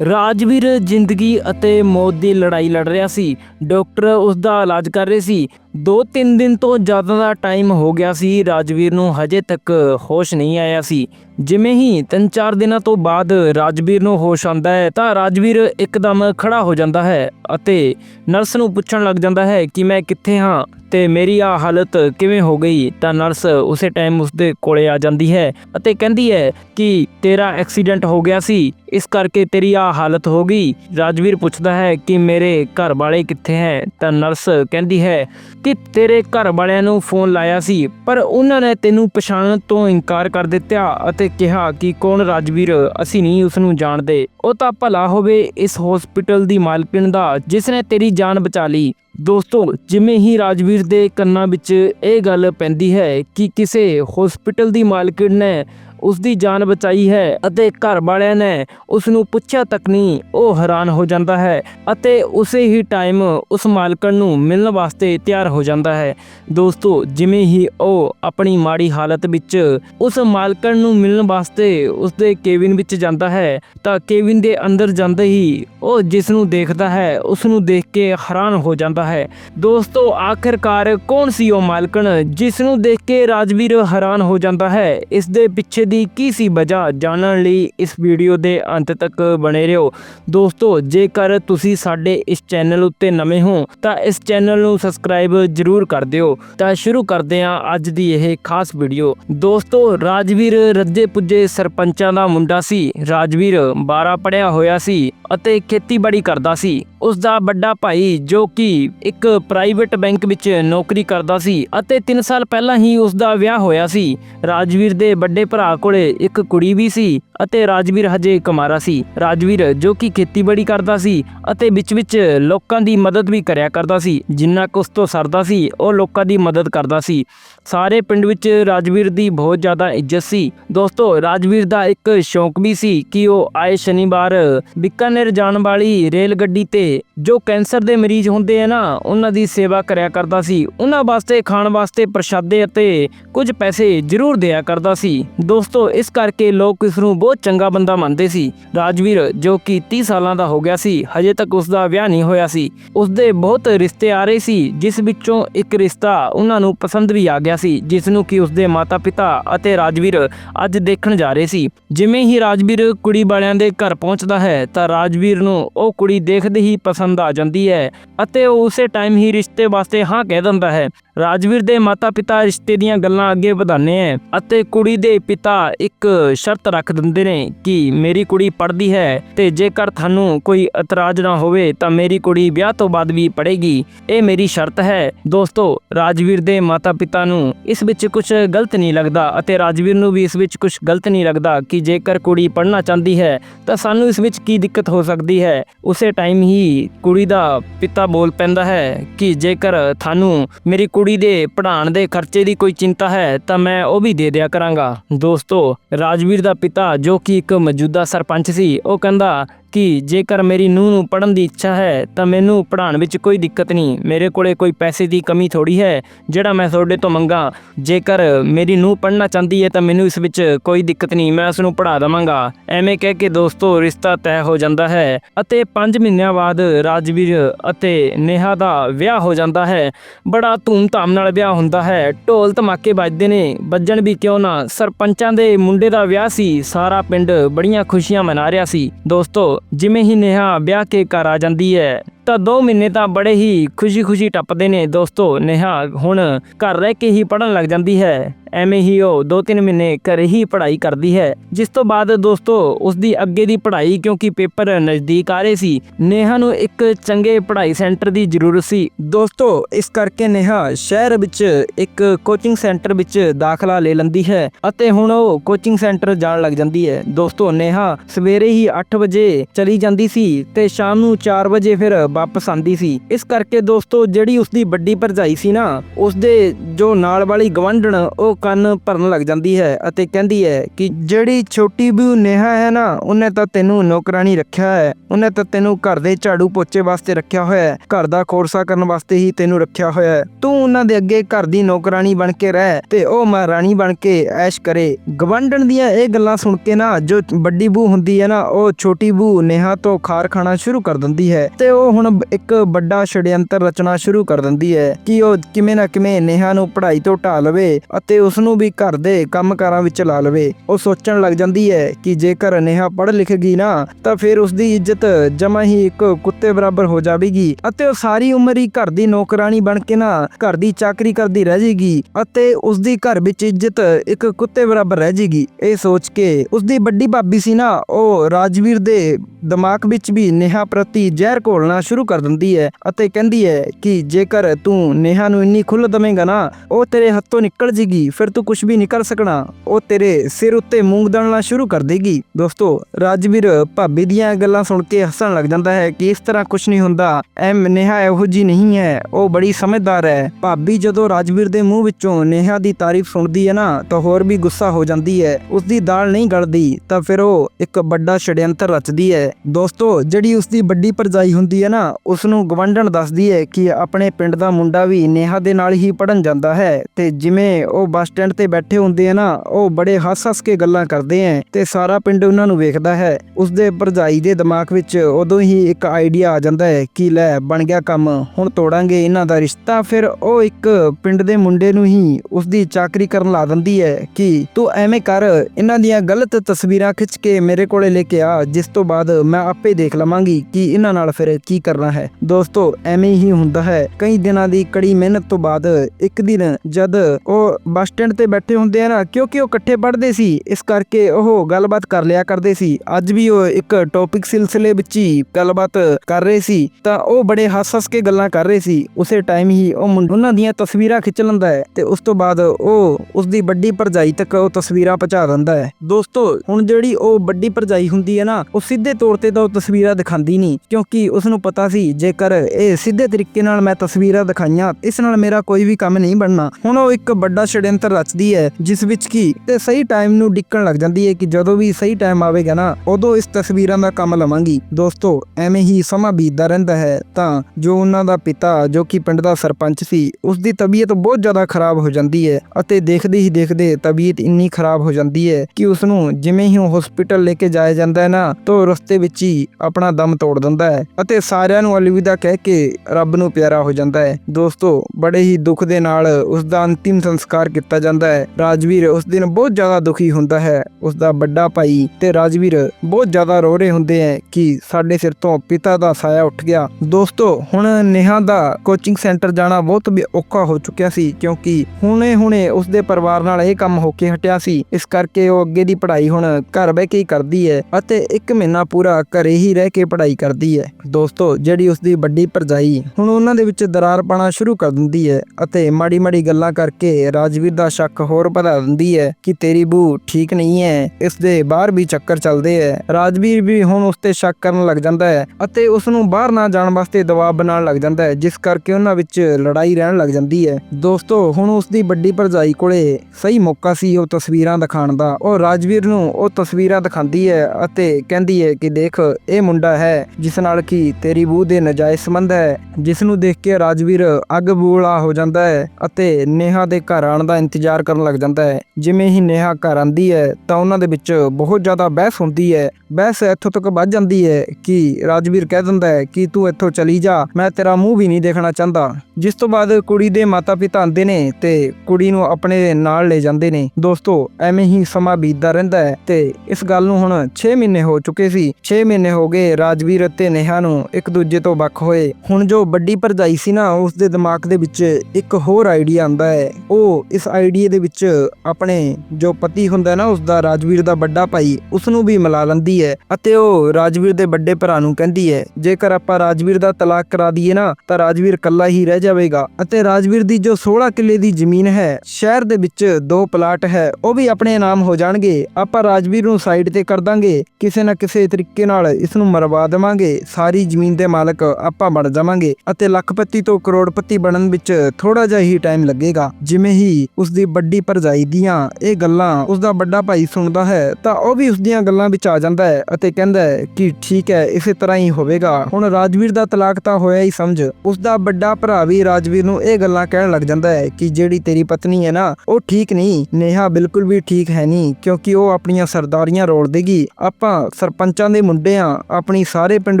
ਰਾਜਵੀਰ ਜ਼ਿੰਦਗੀ ਅਤੇ ਮੌਤ ਦੀ ਲੜਾਈ ਲੜ ਰਿਹਾ ਸੀ। ਡਾਕਟਰ ਉਸ ਦਾ ਇਲਾਜ ਕਰ ਰਹੇ ਸੀ। 2-3 ਦਿਨ ਤੋਂ ਜ਼ਿਆਦਾ ਦਾ ਟਾਈਮ ਹੋ ਗਿਆ ਸੀ, ਰਾਜਵੀਰ ਨੂੰ ਹਜੇ ਤੱਕ ਹੋਸ਼ ਨਹੀਂ ਆਇਆ ਸੀ। ਜਿਵੇਂ ਹੀ 3-4 ਦਿਨਾਂ ਤੋਂ ਬਾਅਦ ਰਾਜਵੀਰ ਨੂੰ ਹੋਸ਼ ਆਉਂਦਾ ਹੈ, ਤਾਂ ਰਾਜਵੀਰ ਇੱਕਦਮ ਖੜਾ ਹੋ ਜਾਂਦਾ ਹੈ ਅਤੇ ਨਰਸ ਨੂੰ ਪੁੱਛਣ ਲੱਗ ਜਾਂਦਾ ਹੈ ਕਿ ਮੈਂ ਕਿੱਥੇ ਹਾਂ ਤੇ ਮੇਰੀ ਆ ਹਾਲਤ ਕਿਵੇਂ ਹੋ ਗਈ? ਤਾਂ ਨਰਸ ਉਸੇ ਟਾਈਮ ਉਸਦੇ ਕੋਲੇ ਆ ਜਾਂਦੀ ਹੈ ਅਤੇ ਕਹਿੰਦੀ ਹੈ ਕਿ ਤੇਰਾ ਐਕਸੀਡੈਂਟ ਹੋ ਗਿਆ ਸੀ, ਇਸ ਕਰਕੇ ਤੇਰੀ ਆ ਹਾਲਤ ਹੋ ਗਈ। ਰਾਜਵੀਰ ਪੁੱਛਦਾ ਹੈ ਕਿ ਮੇਰੇ ਘਰ ਵਾਲੇ ਕਿੱਥੇ ਹੈ? ਤਾਂ ਨਰਸ ਕਹਿੰਦੀ ਹੈ ਕਿ ਤੇਰੇ ਘਰ ਵਾਲਿਆਂ ਨੂੰ ਫੋਨ ਲਾਇਆ ਸੀ, ਪਰ ਉਹਨਾਂ ਨੇ ਤੈਨੂੰ ਪਛਾਣਨ ਤੋਂ ਇਨਕਾਰ ਕਰ ਦਿੱਤਾ ਅਤੇ ਕਿਹਾ ਕਿ ਕੌਣ ਰਾਜਵੀਰ, ਅਸੀਂ ਨਹੀਂ ਉਸ ਨੂੰ ਜਾਣਦੇ। ਉਹ ਤਾਂ ਭਲਾ ਹੋਵੇ ਇਸ ਹਸਪੀਟਲ ਦੀ ਮਾਲਕਿਨ ਦਾ, ਜਿਸ ਨੇ ਤੇਰੀ ਜਾਨ ਬਚਾ ਲਈ। ਦੋਸਤੋ, ਜਿਵੇਂ ਹੀ ਰਾਜਵੀਰ ਦੇ ਕੰਨਾਂ ਵਿੱਚ ਇਹ ਗੱਲ ਪੈਂਦੀ ਹੈ ਕਿ ਕਿਸੇ ਹਸਪੀਟਲ ਦੀ ਮਾਲਕਿਨ ਨੇ ਉਸ ਦੀ ਜਾਨ ਬਚਾਈ ਹੈ ਅਤੇ ਘਰ ਵਾਲਿਆਂ ਨੇ ਉਸ ਨੂੰ ਪੁੱਛਿਆ ਤੱਕ ਨਹੀਂ, ਉਹ ਹੈਰਾਨ ਹੋ ਜਾਂਦਾ ਹੈ ਅਤੇ ਉਸੇ ਹੀ ਟਾਈਮ ਉਸ ਮਾਲਕਣ ਨੂੰ ਮਿਲਣ ਵਾਸਤੇ ਤਿਆਰ ਹੋ ਜਾਂਦਾ ਹੈ। ਦੋਸਤੋ, ਜਿਵੇਂ ਹੀ ਉਹ ਆਪਣੀ ਮਾੜੀ ਹਾਲਤ ਵਿੱਚ ਉਸ ਮਾਲਕਣ ਨੂੰ ਮਿਲਣ ਵਾਸਤੇ ਉਸ ਦੇ ਕੇਵਿਨ ਵਿੱਚ ਜਾਂਦਾ ਹੈ, ਤਾਂ ਕੇਵਿਨ ਦੇ ਅੰਦਰ ਜਾਂਦੇ ਹੀ ਉਹ ਜਿਸ ਨੂੰ ਦੇਖਦਾ ਹੈ ਉਸ ਨੂੰ ਦੇਖ ਕੇ ਹੈਰਾਨ ਹੋ ਜਾਂਦਾ ਹੈ। ਦੋਸਤੋ, ਆਖਿਰਕਾਰ ਕੌਣ ਸੀ ਉਹ ਮਾਲਕਣ ਜਿਸ ਨੂੰ ਦੇਖ ਕੇ ਰਾਜਵੀਰ ਹੈਰਾਨ ਹੋ ਜਾਂਦਾ ਹੈ? ਇਸ ਦੇ ਪਿੱਛੇ ਦੀ ਕੀ ਸੀ ਵਜ੍ਹਾ ਜਾਣਨ ਲਈ ਇਸ ਵੀਡੀਓ ਦੇ ਅੰਤ ਤੱਕ ਬਣੇ ਰਹੋ। ਦੋਸਤੋ, ਜੇਕਰ ਤੁਸੀਂ ਸਾਡੇ ਇਸ ਚੈਨਲ ਉੱਤੇ ਨਵੇਂ ਹੋ, ਤਾਂ ਇਸ ਚੈਨਲ ਨੂੰ ਸਬਸਕ੍ਰਾਈਬ ਜਰੂਰ ਕਰ ਦਿਓ। ਤਾਂ ਸ਼ੁਰੂ ਕਰਦੇ ਹਾਂ ਅੱਜ ਦੀ ਇਹ ਖਾਸ ਵੀਡੀਓ। ਦੋਸਤੋ, ਰਾਜਵੀਰ ਰੱਜੇ ਪੁੱਜੇ ਸਰਪੰਚਾਂ ਦਾ ਮੁੰਡਾ ਸੀ। ਰਾਜਵੀਰ 12 ਪੜਿਆ ਹੋਇਆ ਸੀ ਅਤੇ ਖੇਤੀਬਾੜੀ ਕਰਦਾ ਸੀ। ਉਸ ਦਾ ਵੱਡਾ ਭਾਈ ਜੋ ਕਿ ਇੱਕ ਪ੍ਰਾਈਵੇਟ ਬੈਂਕ ਵਿੱਚ ਨੌਕਰੀ ਕਰਦਾ ਸੀ ਅਤੇ 3 ਸਾਲ ਪਹਿਲਾਂ ਹੀ ਉਸ ਦਾ ਵਿਆਹ ਹੋਇਆ ਸੀ। ਰਾਜਵੀਰ ਦੇ ਵੱਡੇ ਭਰਾ ਕੋਲੇ ਇੱਕ ਕੁੜੀ ਵੀ ਸੀ ਅਤੇ ਰਾਜਵੀਰ ਹਜੇ ਕੁਮਾਰਾ ਸੀ। ਰਾਜਵੀਰ ਜੋ ਕਿ ਖੇਤੀਬਾੜੀ ਕਰਦਾ ਸੀ ਅਤੇ ਵਿੱਚ ਵਿੱਚ ਲੋਕਾਂ ਦੀ ਮਦਦ ਵੀ ਕਰਿਆ ਕਰਦਾ ਸੀ, ਜਿੰਨਾ ਕੁ ਉਸ ਤੋਂ ਸਰਦਾ ਸੀ, ਉਹ ਲੋਕਾਂ ਦੀ ਮਦਦ ਕਰਦਾ ਸੀ। ਸਾਰੇ ਪਿੰਡ ਵਿੱਚ ਰਾਜਵੀਰ ਦੀ ਬਹੁਤ ਜ਼ਿਆਦਾ ਇੱਜ਼ਤ ਸੀ। ਦੋਸਤੋ, ਰਾਜਵੀਰ ਦਾ ਇੱਕ ਸ਼ੌਂਕ ਵੀ ਸੀ ਕਿ ਉਹ ਆਏ ਸ਼ਨੀਵਾਰ ਬਿਕਾਨੇਰ ਜਾਣ ਵਾਲੀ ਰੇਲ ਗੱਡੀ ਤੇ ਜੋ ਕੈਂਸਰ ਦੇ ਮਰੀਜ਼ ਹੁੰਦੇ ਆ ਨਾ, ਉਹਨਾਂ ਦੀ ਸੇਵਾ ਕਰਿਆ ਕਰਦਾ ਸੀ। ਉਹਨਾਂ ਵਾਸਤੇ, ਖਾਣ ਵਾਸਤੇ ਪ੍ਰਸ਼ਾਦੇ ਅਤੇ ਕੁਝ ਪੈਸੇ ਜ਼ਰੂਰ ਦਿਆ ਕਰਦਾ ਸੀ। ਦੋਸਤੋ, ਇਸ ਕਰਕੇ ਲੋਕ ਇਸ ਨੂੰ ਬਹੁਤ ਚੰਗਾ ਬੰਦਾ ਮੰਨਦੇ ਸੀ। ਰਾਜਵੀਰ, ਜੋ ਕਿ 30 ਸਾਲਾਂ ਦਾ ਹੋ ਗਿਆ ਸੀ, ਹਜੇ ਤੱਕ ਉਸ ਦਾ ਵਿਆਹ ਨਹੀਂ ਹੋਇਆ ਸੀ। ਉਸ ਦੇ ਬਹੁਤ ਰਿਸ਼ਤੇ ਆ ਰਹੇ ਸੀ, ਜਿਸ ਵਿੱਚੋਂ ਇੱਕ ਰਿਸ਼ਤਾ ਉਹਨਾਂ ਨੂੰ ਪਸੰਦ ਵੀ ਆ ਗਿਆ ਸੀ ਜਿਸ ਨੂੰ ਕਿ ਉਸ ਦੇ ਮਾਤਾ-ਪਿਤਾ ਅਤੇ ਰਾਜਵੀਰ ਅੱਜ ਦੇਖਣ ਜਾ ਰਹੇ ਸੀ। ਜਿਵੇਂ ਹੀ ਰਾਜਵੀਰ ਕੁੜੀ ਵਾਲਿਆਂ ਦੇ ਘਰ ਪਹੁੰਚਦਾ ਹੈ, ਤਾਂ ਰਾਜਵੀਰ ਨੂੰ ਉਹ ਕੁੜੀ ਦੇਖਦੇ ਹੀ ਪਸੰਦ ਆ ਜਾਂਦੀ ਹੈ ਅਤੇ ਉਹ ਉਸੇ ਟਾਈਮ ਹੀ ਰਿਸ਼ਤੇ ਵਾਸਤੇ ਹਾਂ ਕਹਿ ਦਿੰਦਾ ਹੈ। ਰਾਜਵੀਰ ਦੇ ਮਾਤਾ-ਪਿਤਾ ਰਿਸ਼ਤੇ ਦੀਆਂ ਗੱਲਾਂ ਅੱਗੇ ਵਧਾਉਂਦੇ ਹੈ ਅਤੇ ਕੁੜੀ ਦੇ ਪਿਤਾ ਇੱਕ ਸ਼ਰਤ ਰੱਖ ਦਿੰਦੇ ਨੇ ਕਿ ਮੇਰੀ ਕੁੜੀ ਪੜ੍ਹਦੀ ਹੈ ਤੇ ਜੇਕਰ ਤੁਹਾਨੂੰ ਕੋਈ ਇਤਰਾਜ਼ ਨਾ ਹੋਵੇ ਤਾਂ ਮੇਰੀ ਕੁੜੀ ਵਿਆਹ ਤੋਂ ਬਾਅਦ ਵੀ ਪੜ੍ਹੇਗੀ। ਇਹ ਮੇਰੀ ਸ਼ਰਤ ਹੈ। ਦੋਸਤੋ, ਰਾਜਵੀਰ ਦੇ ਮਾਤਾ-ਪਿਤਾ ਨੂੰ ਇਸ ਵਿੱਚ ਕੁਝ ਗਲਤ ਨਹੀਂ ਲੱਗਦਾ ਅਤੇ ਰਾਜਵੀਰ ਨੂੰ ਵੀ ਇਸ ਵਿੱਚ ਕੁਝ ਗਲਤ ਨਹੀਂ ਲੱਗਦਾ ਕਿ ਜੇਕਰ ਕੁੜੀ ਪੜ੍ਹਨਾ ਚਾਹੁੰਦੀ ਹੈ ਤਾਂ ਸਾਨੂੰ ਇਸ ਵਿੱਚ ਕੀ ਦਿੱਕਤ ਹੋ ਸਕਦੀ ਹੈ। ਉਸੇ ਟਾਈਮ ਹੀ ਕੁੜੀ ਦਾ ਪਿਤਾ ਬੋਲ ਪੈਂਦਾ ਹੈ ਕਿ ਜੇਕਰ ਤੁਹਾਨੂੰ ਮੇਰੀ ਕੁੜੀ ਦੇ ਪੜ੍ਹਾਉਣ ਦੇ ਖਰਚੇ ਦੀ ਕੋਈ ਚਿੰਤਾ ਹੈ ਤਾਂ ਮੈਂ ਉਹ ਵੀ ਦੇ ਦਿਆ ਕਰਾਂਗਾ। ਦੋਸਤੋ, ਰਾਜਵੀਰ ਦਾ ਪਿਤਾ ਜੋ ਕਿ ਇੱਕ ਮੌਜੂਦਾ ਸਰਪੰਚ ਸੀ, ਉਹ ਕਹਿੰਦਾ ਕਿ ਜੇਕਰ ਮੇਰੀ ਨੂੰਹ ਨੂੰ ਪੜਨ ਦੀ ਇੱਛਾ ਹੈ ਤਾਂ ਮੈਨੂੰ ਪੜ੍ਹਾਉਣ ਵਿੱਚ ਕੋਈ ਦਿੱਕਤ ਨਹੀਂ। ਮੇਰੇ ਕੋਲੇ ਕੋਈ ਪੈਸੇ ਦੀ ਕਮੀ ਥੋੜੀ ਹੈ, ਜਿਹੜਾ ਮੈਂ ਤੁਹਾਡੇ ਤੋਂ ਮੰਗਾ। ਜੇਕਰ ਮੇਰੀ ਨੂੰਹ ਪੜਨਾ ਚਾਹੁੰਦੀ ਹੈ ਤਾਂ ਮੈਨੂੰ ਇਸ ਵਿੱਚ ਕੋਈ ਦਿੱਕਤ ਨਹੀਂ, ਮੈਂ ਉਸ ਨੂੰ ਪੜ੍ਹਾ ਦਵਾਂਗਾ। ਐਵੇਂ ਕਹਿ ਕੇ ਦੋਸਤੋ, ਰਿਸ਼ਤਾ ਤੈਅ ਹੋ ਜਾਂਦਾ ਹੈ ਅਤੇ 5 ਮਹੀਨਿਆਂ ਬਾਅਦ ਰਾਜਵੀਰ ਅਤੇ ਨੇਹਾ ਦਾ ਵਿਆਹ ਹੋ ਜਾਂਦਾ ਹੈ। ਬੜਾ ਧੂਮ-ਧਾਮ ਨਾਲ ਵਿਆਹ ਹੁੰਦਾ ਹੈ। ਢੋਲ ਧਮਾਕੇ ਵੱਜਦੇ ਨੇ। ਵੱਜਣ ਵੀ ਕਿਉਂ ਨਾ? ਸਰਪੰਚਾਂ ਦੇ ਮੁੰਡੇ ਦਾ ਵਿਆਹ ਸੀ। ਸਾਰਾ ਪਿੰਡ ਬੜੀਆਂ ਖੁਸ਼ੀਆਂ ਮਨਾ ਰਿਹਾ ਸੀ। ਦੋਸਤੋ, ਜਿਵੇਂ ਹੀ ਨੇਹਾ ਵਿਆਹ ਕੇ ਘਰ ਆ ਜਾਂਦੀ ਹੈ, ਤਾਂ 2 ਮਹੀਨੇ ਤਾਂ ਬੜੇ ਹੀ ਖੁਸ਼ੀ-ਖੁਸ਼ੀ ਟੱਪਦੇ ਨੇ। ਦੋਸਤੋ, ਨੇਹਾ ਹੁਣ ਘਰ ਰਹਿ ਕੇ ਹੀ ਪੜਨ ਲੱਗ ਜਾਂਦੀ ਹੈ। ਐਵੇਂ ਹੀ ਉਹ 2-3 ਮਹੀਨੇ ਘਰੇ ਹੀ ਪੜ੍ਹਾਈ ਕਰਦੀ ਹੈ। ਜਿਸ ਤੋਂ ਬਾਅਦ ਦੋਸਤੋ ਉਸ ਦੀ ਅੱਗੇ ਦੀ ਪੜ੍ਹਾਈ ਕਿਉਂਕਿ ਪੇਪਰ ਨਜ਼ਦੀਕ ਆ ਰਹੇ ਸੀ, ਨੇਹਾ ਨੂੰ ਇੱਕ ਚੰਗੇ ਪੜ੍ਹਾਈ ਸੈਂਟਰ ਦੀ ਜ਼ਰੂਰਤ ਸੀ। ਦੋਸਤੋ, ਇਸ ਕਰਕੇ ਨੇਹਾ ਸ਼ਹਿਰ ਵਿੱਚ ਇੱਕ ਕੋਚਿੰਗ ਸੈਂਟਰ ਵਿੱਚ ਦਾਖਲਾ ਲੈ ਲੈਂਦੀ ਹੈ ਅਤੇ ਹੁਣ ਉਹ ਕੋਚਿੰਗ ਸੈਂਟਰ ਜਾਣ ਲੱਗ ਜਾਂਦੀ ਹੈ। ਦੋਸਤੋ, ਨੇਹਾ ਸਵੇਰੇ ਹੀ 8 ਵਜੇ ਚਲੀ ਜਾਂਦੀ ਸੀ ਤੇ ਸ਼ਾਮ ਨੂੰ 4 ਵਜੇ ਫਿਰ ਵਾਪਸ ਆਂਦੀ ਸੀ। ਇਸ ਕਰਕੇ ਦੋਸਤੋ, ਜਿਹੜੀ ਉਸਦੀ ਵੱਡੀ ਭਰਜਾਈ ਸੀ ਨਾ, ਉਸਦੇ ਜੋ ਨਾਲ ਵਾਲੀ ਗਵੰਡਣ ਉਹ ਕੰਨ ਭਰਨ ਲੱਗ ਜਾਂਦੀ ਹੈ ਅਤੇ ਕਹਿੰਦੀ ਹੈ ਕਿ ਜਿਹੜੀ ਛੋਟੀ ਬੂ ਨੇਹਾ ਹੈ ਨਾ, ਉਹਨੇ ਤਾਂ ਤੈਨੂੰ ਨੌਕਰਾਨੀ ਰੱਖਿਆ ਹੈ, ਉਹਨੇ ਤਾਂ ਤੈਨੂੰ ਘਰ ਦੇ ਝਾੜੂ ਪੋਚੇ ਵਾਸਤੇ ਰੱਖਿਆ ਹੋਇਆ ਹੈ। ਘਰ ਦਾ ਖੋਰਸਾ ਕਰਨ ਵਾਸਤੇ ਹੀ ਤੈਨੂੰ ਰੱਖਿਆ ਹੋਇਆ ਹੈ। ਤੂੰ ਉਹਨਾਂ ਦੇ ਅੱਗੇ ਘਰ ਦੀ ਨੌਕਰਾਨੀ ਬਣ ਕੇ ਰਹਿ ਤੇ ਉਹ ਮਹਾਰਾਣੀ ਬਣ ਕੇ ਐਸ਼ ਕਰੇ। ਗਵੰਡਣ ਦੀਆਂ ਇਹ ਗੱਲਾਂ ਸੁਣ ਕੇ ਨਾ ਜੋ ਵੱਡੀ ਬੂ ਹੁੰਦੀ ਹੈ ਨਾ, ਉਹ ਛੋਟੀ ਬੂ ਨੇਹਾ ਤੋਂ ਖਾਰ ਖਾਣਾ ਸ਼ੁਰੂ ਕਰ ਦਿੰਦੀ ਹੈ ਤੇ ਉਹ ਹੁਣ ਇੱਕ ਵੱਡਾ ਛੜਯੰਤਰ ਰਚਨਾ ਸ਼ੁਰੂ ਕਰ ਦਿੰਦੀ ਹੈ ਕਿ ਉਹ ਕਿਵੇਂ ਨਾ ਕਿਵੇਂ ਨੇਹਾ ਨੂੰ ਪੜ੍ਹਾਈ ਤੋਂ ਢਾ ਲਵੇ ਅਤੇ ਉਸ ਨੂੰ ਵੀ ਘਰ ਦੇ ਕੰਮਕਾਰਾਂ ਵਿੱਚ ਲਾ ਲਵੇ। ਉਹ ਸੋਚਣ ਲੱਗ ਜਾਂਦੀ ਹੈ ਕਿ ਜੇਕਰ ਨੇਹਾ ਪੜ੍ਹ ਲਿਖ ਗਈ ਨਾ, ਤਾਂ ਫਿਰ ਉਸ ਦੀ ਇੱਜ਼ਤ ਜਮਾ ਹੀ ਇੱਕ ਕੁੱਤੇ ਬਰਾਬਰ ਹੋ ਜਾਵੇਗੀ ਅਤੇ ਉਹ ਸਾਰੀ ਉਮਰ ਹੀ ਘਰ ਦੀ ਨੌਕਰਾਨੀ ਬਣ ਕੇ ਨਾ ਘਰ ਦੀ ਚਾਕਰੀ ਕਰਦੀ ਰਹਿ ਜਾਏਗੀ ਅਤੇ ਉਸ ਦੀ ਘਰ ਵਿੱਚ ਇੱਜ਼ਤ ਇੱਕ ਕੁੱਤੇ ਬਰਾਬਰ ਰਹਿ ਜਾਏਗੀ ਇਹ ਸੋਚ ਕੇ ਉਸ ਦੀ ਵੱਡੀ ਭਾਬੀ ਸੀ ਨਾ, ਉਹ ਰਾਜਵੀਰ ਦੇ ਦਿਮਾਗ ਵਿੱਚ ਵੀ ਨੇਹਾ ਪ੍ਰਤੀ ਜ਼ਹਿਰ ਘੋਲਣਾ ਸ਼ੁਰੂ ਕਰ ਦਿੰਦੀ ਹੈ ਅਤੇ ਕਹਿੰਦੀ ਹੈ ਕਿ ਜੇਕਰ ਤੂੰ ਨੇਹਾ ਨੂੰ ਇੰਨੀ ਖੁੱਲ੍ਹ ਦਵੇਂਗਾ ਨਾ, ਉਹ ਤੇਰੇ ਹੱਥੋਂ ਨਿਕਲ ਜੇਗੀ, ਫਿਰ ਤੂੰ ਕੁਝ ਵੀ ਨਹੀਂ ਕਰ ਸਕਣਾ। ਉਹ ਤੇਰੇ ਸਿਰ ਉੱਤੇ ਮੂੰਗ ਦਲਣਾ ਸ਼ੁਰੂ ਕਰ ਦੇਗੀ। ਦੋਸਤੋ, ਰਾਜਵੀਰ ਭਾਬੀ ਦੀਆਂ ਗੱਲਾਂ ਸੁਣ ਕੇ ਹੱਸਣ ਲੱਗ ਜਾਂਦਾ ਹੈ ਕਿ ਇਸ ਤਰ੍ਹਾਂ ਕੁਝ ਨਹੀਂ ਹੁੰਦਾ। ਐ ਨੇਹਾ ਇਹੋ ਜੀ ਨਹੀਂ ਹੈ। ਉਹ ਬੜੀ ਸਮਝਦਾਰ ਹੈ। ਭਾਬੀ ਜਦੋਂ ਰਾਜਵੀਰ ਦੇ ਮੂੰਹ ਵਿੱਚੋਂ ਨੇਹਾ ਦੀ ਤਾਰੀਫ ਸੁਣਦੀ ਹੈ ਨਾ, ਤਾਂ ਹੋਰ ਵੀ ਗੁੱਸਾ ਹੋ ਜਾਂਦੀ ਹੈ। ਉਸ ਦੀ ਦਾਲ ਨਹੀਂ ਗਲਦੀ, ਤਾਂ ਫਿਰ ਉਹ ਇੱਕ ਵੱਡਾ ਛੜਯੰਤਰ ਰਚਦੀ ਹੈ। ਦੋਸਤੋ, ਜਿਹੜੀ ਉਸ ਦੀ ਵੱਡੀ ਭਰਜਾਈ ਹੁੰਦੀ ਹੈ ਨਾ ਉਸ ਨੂੰ ਗਵੰਡਣ ਦੱਸਦੀ ਹੈ ਕਿ ਆਪਣੇ ਪਿੰਡ ਦਾ ਮੁੰਡਾ ਵੀ ਨੇਹਾ ਦੇ ਨਾਲ ਹੀ ਪੜਨ ਜਾਂਦਾ ਹੈ। ਤੇ ਜਿਵੇਂ ਉਹ ਬੱਸ ਸਟੈਂਡ ਤੇ ਬੈਠੇ ਹੁੰਦੇ ਆ ਨਾ, ਉਹ ਬੜੇ ਹੱਸ-ਹੱਸ ਕੇ ਗੱਲਾਂ ਕਰਦੇ ਆ ਤੇ ਸਾਰਾ ਪਿੰਡ ਉਹਨਾਂ ਨੂੰ ਵੇਖਦਾ ਹੈ। ਉਸ ਦੇ ਭਰਜਾਈ ਦੇ ਦਿਮਾਗ ਵਿੱਚ ਉਦੋਂ ਹੀ ਇੱਕ ਆਈਡੀਆ ਆ ਜਾਂਦਾ ਹੈ ਕਿ ਲੈ ਬਣ ਗਿਆ ਕੰਮ, ਹੁਣ ਤੋੜਾਂਗੇ ਇਹਨਾਂ ਦਾ ਰਿਸ਼ਤਾ। ਫਿਰ ਉਹ ਇੱਕ ਪਿੰਡ ਦੇ ਮੁੰਡੇ ਨੂੰ ਹੀ ਉਸ ਦੀ ਚਾਕਰੀ ਕਰਨ ਲਾ ਦਿੰਦੀ ਹੈ ਕਿ ਤੂੰ ਐਵੇਂ ਕਰ, ਇਹਨਾਂ ਦੀਆਂ ਗਲਤ ਤਸਵੀਰਾਂ ਖਿੱਚ ਕੇ ਮੇਰੇ ਕੋਲੇ ਲੈ ਕੇ ਆ, ਜਿਸ ਤੋਂ ਬਾਅਦ ਮੈਂ ਆਪੇ ਦੇਖ ਲਵਾਂਗੀ ਕਿ ਇਹਨਾਂ ਨਾਲ ਫਿਰ ਕੀ ਕਰਨਾ ਹੈ। ਦੋਸਤੋ, ਐਵੇਂ ਹੀ ਹੁੰਦਾ ਹੈ। ਕਈ ਦਿਨਾਂ ਦੀ ਕੜੀ ਮਿਹਨਤ ਤੋਂ ਬਾਅਦ ਇੱਕ ਦਿਨ ਜਦ ਉਹ ਬੱਸ ਸਟੈਂਡ ਤੇ ਬੈਠੇ ਹੁੰਦੇ ਆ ਨਾ, ਕਿਉਂਕਿ ਉਹ ਇਕੱਠੇ ਪੜ੍ਹਦੇ ਸੀ, ਇਸ ਕਰਕੇ ਉਹ ਗੱਲਬਾਤ ਕਰ ਲਿਆ ਕਰਦੇ ਸੀ। ਅੱਜ ਵੀ ਉਹ ਇੱਕ ਟੌਪਿਕ ਸਿਲਸਿਲੇ ਵਿੱਚ ਹੀ ਗੱਲਬਾਤ ਕਰ ਰਹੇ ਸੀ, ਤਾਂ ਉਹ ਬੜੇ ਹੱਸ-ਹੱਸ ਕੇ ਗੱਲਾਂ ਕਰ ਰਹੇ ਸੀ। ਉਸੇ ਟਾਈਮ ਹੀ ਉਹ ਉਹਨਾਂ ਦੀਆਂ ਤਸਵੀਰਾਂ ਖਿੱਚ ਲੈਂਦਾ ਹੈ ਤੇ ਉਸ ਤੋਂ ਬਾਅਦ ਉਹ ਉਸ ਦੀ ਵੱਡੀ ਭਰਜਾਈ ਤੱਕ ਉਹ ਤਸਵੀਰਾਂ ਪਹੁੰਚਾ ਦਿੰਦਾ ਹੈ। ਦੋਸਤੋ, ਹੁਣ ਜਿਹੜੀ ਉਹ ਵੱਡੀ ਭਰਜਾਈ ਹੁੰਦੀ ਹੈ ਨਾ, ਉਹ ਸਿੱਧੇ ਤੌਰ ਤੇ ਤਾਂ ਉਹ ਤਸਵੀਰਾਂ ਦਿਖਾਉਂਦੀ ਨਹੀਂ, ਕਿਉਂਕਿ ਉਸ ਨੂੰ ਪਤਾ ਸੀ ਜੇਕਰ ਇਹ ਸਿੱਧੇ ਤਰੀਕੇ ਨਾਲ ਮੈਂ ਤਸਵੀਰਾਂ ਦਿਖਾਈਆਂ, ਇਸ ਨਾਲ ਮੇਰਾ ਕੋਈ ਵੀ ਕੰਮ ਨਹੀਂ ਬਣਨਾ। ਹੁਣ ਉਹ ਇੱਕ ਵੱਡਾ ਛੜਯੰਤਰ ਰਚਦੀ ਹੈ, ਜਿਸ ਵਿੱਚ ਕੀ ਤੇ ਸਹੀ ਟਾਈਮ ਨੂੰ ਡਿੱਕਣ ਲੱਗ ਜਾਂਦੀ ਹੈ ਕਿ ਜਦੋਂ ਵੀ ਸਹੀ ਟਾਈਮ ਆਵੇਗਾ ਨਾ, ਉਦੋਂ ਇਸ ਤਸਵੀਰਾਂ ਦਾ ਕੰਮ ਲਵਾਂਗੀ। ਦੋਸਤੋ, ਐਵੇਂ ਹੀ ਸਮਾਂ ਬੀਤਦਾ ਰਹਿੰਦਾ ਹੈ, ਤਾਂ ਜੋ ਉਹਨਾਂ ਦਾ ਪਿਤਾ, ਜੋ ਕਿ ਪਿੰਡ ਦਾ ਸਰਪੰਚ ਸੀ ਉਸ ਦੀ ਤਬੀਅਤ ਬਹੁਤ ਜ਼ਿਆਦਾ ਖਰਾਬ ਹੋ ਜਾਂਦੀ ਹੈ ਅਤੇ ਦੇਖਦੇ ਹੀ ਦੇਖਦੇ ਤਬੀਅਤ ਇੰਨੀ ਖਰਾਬ ਹੋ ਜਾਂਦੀ ਹੈ ਕਿ ਉਸ ਨੂੰ ਜਿਵੇਂ ਹੀ ਉਹ ਹਸਪੀਟਲ ਲੈ ਕੇ ਜਾਇਆ ਜਾਂਦਾ ਹੈ ਨਾ, ਤਾਂ ਉਹ ਰਸਤੇ ਵਿੱਚ ਹੀ ਆਪਣਾ ਦਮ ਤੋੜ ਦਿੰਦਾ ਹੈ ਅਤੇ ਸਾਰਿਆਂ ਨੂੰ ਅਲਵਿਦਾ ਕਹਿ ਕੇ ਰੱਬ ਨੂੰ ਪਿਆਰਾ ਹੋ ਜਾਂਦਾ ਹੈ। ਦੋਸਤੋ, ਬੜੇ ਹੀ ਦੁੱਖ ਦੇ ਨਾਲ ਉਸ ਦਾ ਅੰਤਿਮ ਸੰਸਕਾਰ ਕੀਤਾ ਜਾਂਦਾ ਹੈ। ਰਾਜਵੀਰ ਉਸ ਦਿਨ ਬਹੁਤ ਜ਼ਿਆਦਾ ਦੁਖੀ ਹੁੰਦਾ ਹੈ। ਉਸ ਦਾ ਵੱਡਾ ਭਾਈ ਤੇ ਰਾਜਵੀਰ ਬਹੁਤ ਜ਼ਿਆਦਾ ਰੋ ਰਹੇ ਹੁੰਦੇ ਹੈ ਕਿ ਸਾਡੇ ਸਿਰ ਤੋਂ ਪਿਤਾ ਦਾ ਸਾਇਆ ਉੱਠ ਗਿਆ। ਦੋਸਤੋ, ਹੁਣ ਨੇਹਾ ਦਾ ਕੋਚਿੰਗ ਸੈਂਟਰ ਜਾਣਾ ਬਹੁਤ ਵੀ ਔਖਾ ਹੋ ਚੁੱਕਿਆ ਸੀ, ਕਿਉਂਕਿ ਹੁਣੇ ਹੁਣੇ ਉਸ ਦੇ ਪਰਿਵਾਰ ਨਾਲ ਇਹ ਕੰਮ ਹੋ ਕੇ ਹਟਿਆ ਸੀ। ਇਸ ਕਰਕੇ ਉਹ ਅੱਗੇ ਦੀ ਪੜ੍ਹਾਈ ਹੁਣ ਘਰ ਬਹਿ ਕੇ ਹੀ ਕਰਦੀ ਹੈ ਅਤੇ ਇੱਕ ਮਹੀਨਾ ਪੂਰਾ ਘਰੇ ਹੀ ਰਹਿ ਕੇ ਪੜ੍ਹਾਈ ਕਰਦੀ ਹੈ। ਦੋਸਤੋ, ਜਿਹੜੀ ਉਸ ਦੀ ਵੱਡੀ ਭਰਜਾਈ ਹੁਣ ਉਹਨਾਂ ਦੇ ਵਿੱਚ ਦਰਾਰ ਪਾਣਾ ਸ਼ੁਰੂ ਕਰ ਦਿੰਦੀ ਹੈ ਅਤੇ ਮਾੜੀ ਮਾੜੀ ਗੱਲਾਂ ਕਰਕੇ ਰਾਜਵੀਰ ਦਾ ਸ਼ੱਕ ਹੋਰ ਵਧਾ ਦਿੰਦੀ ਹੈ ਕਿ ਤੇਰੀ ਬੂ ਠੀਕ ਨਹੀਂ ਹੈ। ਇਸ ਦੇ ਬਾਹਰ ਵੀ ਚੱਕਰ ਚੱਲਦੇ ਹੈ। ਰਾਜਵੀਰ ਵੀ ਹੁਣ ਉਸ ਤੇ ਸ਼ੱਕ ਕਰਨ ਲੱਗ ਜਾਂਦਾ ਹੈ ਅਤੇ ਉਸ ਨੂੰ ਬਾਹਰ ਨਾ ਜਾਣ ਵਾਸਤੇ ਦਬਾਅ ਬਣਾਉਣ ਲੱਗ ਜਾਂਦਾ ਹੈ, ਜਿਸ ਕਰਕੇ ਉਹਨਾਂ ਵਿੱਚ ਲੜਾਈ ਰਹਿਣ ਲੱਗ ਜਾਂਦੀ ਹੈ। ਦੋਸਤੋ, ਹੁਣ ਉਸ ਦੀ ਵੱਡੀ ਭਰਜਾਈ ਕੋਲੇ ਸਹੀ ਮੌਕਾ ਸੀ ਉਹ ਤਸਵੀਰਾਂ ਦਿਖਾਉਣ ਦਾ। ਉਹ ਰਾਜਵੀਰ ਨੂੰ ਉਹ ਤਸਵੀਰਾਂ ਦਿਖਾਉਂਦੀ ਹੈ ਅਤੇ ਕਹਿੰਦੀ ਹੈ ਕਿ ਦੇਖ, ਇਹ ਮੁੰਡਾ ਹੈ ਜਿਸ ਨਾਲ ਕਿ ਤੇਰੀ ਬੂ ਦੇ ਨਜਾਇਜ਼ ਸੰਬੰਧ ਹੈ, ਜਿਸ ਨੂੰ ਦੇਖ ਕੇ ਰਾਜਵੀਰ ਅੱਗ ਬੂਲਾ ਹੋ ਜਾਂਦਾ ਹੈ ਅਤੇ ਨੇਹਾ ਦੇ ਘਰ ਆਉਣ ਦਾ ਇੰਤਜ਼ਾਰ ਕਰਨ ਲੱਗ ਜਾਂਦਾ ਹੈ। ਜਿਵੇਂ ਹੀ ਨੇਹਾ ਘਰ ਆਂਦੀ ਹੈ, ਤਾਂ ਉਹਨਾਂ ਦੇ ਵਿੱਚ ਬਹੁਤ ਜ਼ਿਆਦਾ ਬਹਿਸ ਹੁੰਦੀ ਹੈ। ਬਹਿਸ ਇੱਥੋਂ ਤੱਕ ਵੱਧ ਜਾਂਦੀ ਹੈ ਕਿ ਰਾਜਵੀਰ ਕਹਿ ਦਿੰਦਾ ਹੈ ਕਿ ਤੂੰ ਇੱਥੋਂ ਚਲੀ ਜਾ, ਮੈਂ ਤੇਰਾ ਮੂੰਹ ਵੀ ਨਹੀਂ ਦੇਖਣਾ ਚਾਹੁੰਦਾ। ਜਿਸ ਤੋਂ ਬਾਅਦ ਕੁੜੀ ਦੇ ਮਾਤਾ-ਪਿਤਾ ਆਉਂਦੇ ਨੇ ਤੇ ਕੁੜੀ ਨੂੰ ਆਪਣੇ ਨਾਲ ਲੈ ਜਾਂਦੇ ਨੇ। ਦੋਸਤੋ, ਐਵੇਂ ਹੀ ਸਮਾਂ ਬੀਤਦਾ ਰਹਿੰਦਾ ਹੈ ਤੇ ਇਸ ਗੱਲ ਨੂੰ ਹੁਣ 6 ਮਹੀਨੇ ਹੋ ਚੁੱਕੇ ਸੀ। 6 ਮਹੀਨੇ ਹੋ ਗਏ ਰਾਜਵੀਰ ਅਤੇ ਨੇਹਾ ਨੂੰ ਇੱਕ ਦੂਜੇ ਤੋਂ ਵੱਖ ਹੋਏ। ਹੁਣ ਜੋ ਵੱਡੀ ਭਰਜਾਈ ਸੀ ਨਾ, ਉਸ ਦੇ ਦਿਮਾਗ ਦੇ ਵਿੱਚ ਇੱਕ ਹੋਰ ਆਈਡੀਆ ਆਂਦਾ ਹੈ। ਉਹ ਇਸ ਆਈਡੀਆ ਦੇ ਵਿੱਚ ਆਪਣੇ ਜੋ ਪਤੀ ਹੁੰਦਾ ਨਾ ਉਸ ਦਾ ਰਾਜਵੀਰ ਦਾ ਵੱਡਾ ਭਾਈ ਉਸ ਨੂੰ ਵੀ ਮਿਲਾ ਲੈਂਦੀ ਹੈ ਅਤੇ ਉਹ ਰਾਜਵੀਰ ਦੇ ਵੱਡੇ ਭਰਾ ਨੂੰ ਕਹਿੰਦੀ ਹੈ ਜੇਕਰ ਆਪਾਂ ਰਾਜਵੀਰ ਦਾ ਤਲਾਕ ਕਰਾ ਦਈਏ ਨਾ, ਤਾਂ ਰਾਜਵੀਰ ਇਕੱਲਾ ਹੀ ਰਹਿ ਜਾਵੇਗਾ ਅਤੇ ਰਾਜਵੀਰ ਦੀ ਜੋ 16 ਕਿੱਲੇ ਦੀ ਜ਼ਮੀਨ ਹੈ, ਸ਼ਹਿਰ ਦੇ ਵਿੱਚ ਦੋ ਪਲਾਟ ਹੈ, ਉਹ ਵੀ ਆਪਣੇ ਨਾਮ ਹੋ ਜਾਣਗੇ। ਆਪਾਂ ਰਾਜਵੀਰ ਨੂੰ ਸਾਈਡ ਤੇ ਕਰ ਦਾਂਗੇ, ਕਿਸੇ ਨਾ ਕਿਸੇ ਤਰੀਕੇ ਨਾਲ ਇਸ ਨੂੰ ਮਰਵਾ ਦੇਵਾਂਗੇ। ਸਾਰੀ ਜ਼ਮੀਨ ਦੇ ਮਾਲਕ ਆਪਾਂ ਬਣ ਜਾਵਾਂਗੇ ਅਤੇ ਲੱਖਪਤੀ ਤੋਂ ਕਰੋੜਪਤੀ ਬਣਨ ਵਿੱਚ ਥੋੜਾ ਜਿਹਾ ਹੀ ਟਾਈਮ ਲੱਗੇਗਾ। ਜਿਵੇਂ ਹੀ ਉਸ ਦੀ ਵੱਡੀ ਭਰਜਾਈ ਦੀਆਂ ਇਹ ਗੱਲਾਂ ਉਸ ਦਾ ਵੱਡਾ ਭਾਈ ਸੁਣਦਾ ਹੈ, ਤਾਂ ਉਹ ਵੀ ਉਸ ਦੀਆਂ ਗੱਲਾਂ ਵਿੱਚ ਆ ਜਾਂਦਾ ਹੈ ਅਤੇ ਕਹਿੰਦਾ ਹੈ ਕਿ ਠੀਕ ਹੈ, ਇਸੇ ਤਰ੍ਹਾਂ ਹੀ ਹੋ ਹੋਵੇਗਾ। ਹੁਣ ਰਾਜਵੀਰ ਦਾ ਤਲਾਕ ਤਾਂ ਹੋਇਆ ਹੀ ਸਮਝ। ਉਸ ਦਾ ਵੱਡਾ ਭਰਾ ਵੀ ਰਾਜਵੀਰ ਨੂੰ ਇਹ ਗੱਲਾਂ ਕਹਿਣ ਲੱਗ ਜਾਂਦਾ ਹੈ ਕਿ ਜਿਹੜੀ ਤੇਰੀ ਪਤਨੀ ਹੈ ਨਾ, ਉਹ ਠੀਕ ਨਹੀਂ। ਨੇਹਾ ਬਿਲਕੁਲ ਵੀ ਠੀਕ ਹੈ ਨਹੀਂ, ਕਿਉਂਕਿ ਉਹ ਆਪਣੀਆਂ ਸਰਦਾਰੀਆਂ ਰੋਲ ਦੇਗੀ। ਆਪਾਂ ਸਰਪੰਚਾਂ ਦੇ ਮੁੰਡੇ ਆ ਆਪਣੀ ਸਾਰੇ ਪਿੰਡ